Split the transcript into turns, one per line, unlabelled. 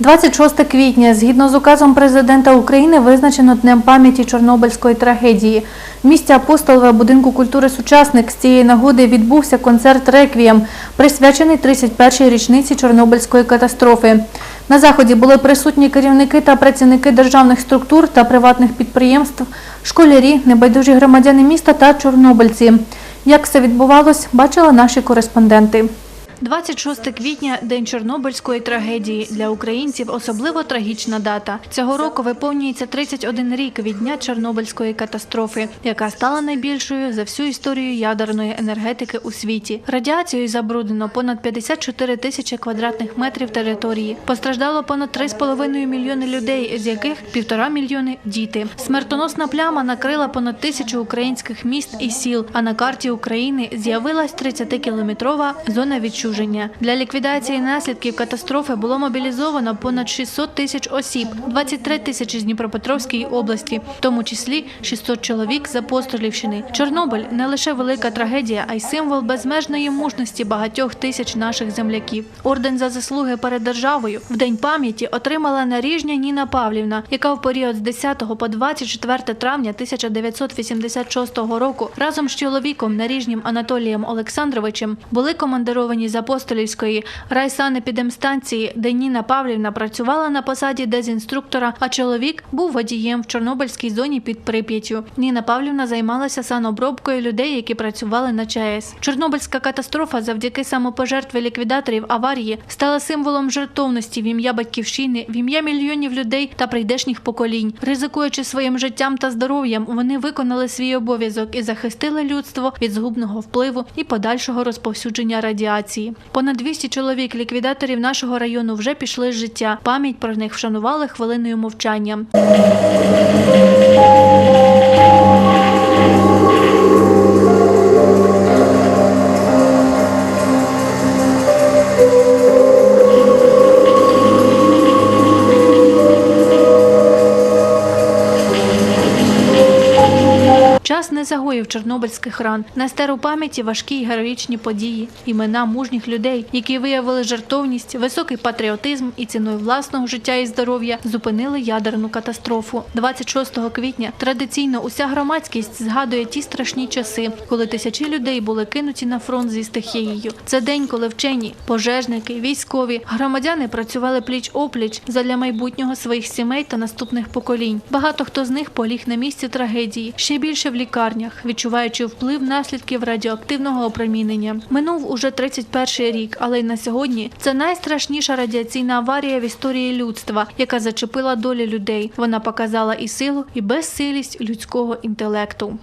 26 квітня, згідно з указом президента України, визначено Днем пам'яті Чорнобильської трагедії. В місті Апостолове будинку культури сучасник з цієї нагоди відбувся концерт «Реквієм», присвячений 31-й річниці Чорнобильської катастрофи. На заході були присутні керівники та працівники державних структур та приватних підприємств, школярі, небайдужі громадяни міста та чорнобильці. Як все відбувалось, бачили наші кореспонденти. 26 квітня – День Чорнобильської трагедії. Для українців особливо трагічна дата. Цього року виповнюється 31 рік від дня Чорнобильської катастрофи, яка стала найбільшою за всю історію ядерної енергетики у світі. Радіацією забруднено понад 54 тисячі квадратних метрів території. Постраждало понад 3,5 мільйони людей, з яких півтора мільйони – діти. Смертоносна пляма накрила понад тисячу українських міст і сіл, а на карті України з'явилась 30-кілометрова зона відчуження. Для ліквідації наслідків катастрофи було мобілізовано понад 600 тисяч осіб, 23 тисячі з Дніпропетровської області, в тому числі 600 чоловік з Апостолівщини. Чорнобиль не лише велика трагедія, а й символ безмежної мужності багатьох тисяч наших земляків. Орден за заслуги перед державою в день пам'яті отримала наріжня Ніна Павлівна, яка в період з 10 по 24 травня 1986 року разом з чоловіком наріжнім Анатолієм Олександровичем були командировані з Апостолівської райсанепідемстанції, де Ніна Павлівна працювала на посаді дезінструктора, а чоловік був водієм в Чорнобильській зоні під Прип'яттю. Ніна Павлівна займалася санобробкою людей, які працювали на ЧАЕС. Чорнобильська катастрофа завдяки самопожертві ліквідаторів аварії стала символом жертовності в ім'я батьківщини, в ім'я мільйонів людей та прийдешніх поколінь. Ризикуючи своїм життям та здоров'ям, вони виконали свій обов'язок і захистили людство від згубного впливу і подальшого розповсюдження радіації. Понад 200 чоловік ліквідаторів нашого району вже пішли з життя. Пам'ять про них вшанували хвилиною мовчання. Не загоїв чорнобильських ран. Не стер у пам'яті важкі й героїчні події, імена мужніх людей, які виявили жертовність, високий патріотизм і ціною власного життя і здоров'я зупинили ядерну катастрофу. 26 квітня традиційно уся громадськість згадує ті страшні часи, коли тисячі людей були кинуті на фронт зі стихією. Це день, коли вчені, пожежники, військові, громадяни працювали пліч опліч задля майбутнього своїх сімей та наступних поколінь. Багато хто з них поліг на місці трагедії, ще більше в лікарнях, відчуваючи вплив наслідків радіоактивного опромінення. Минув уже 31 рік, але й на сьогодні це найстрашніша радіаційна аварія в історії людства, яка зачепила долі людей. Вона показала і силу, і безсилість людського інтелекту.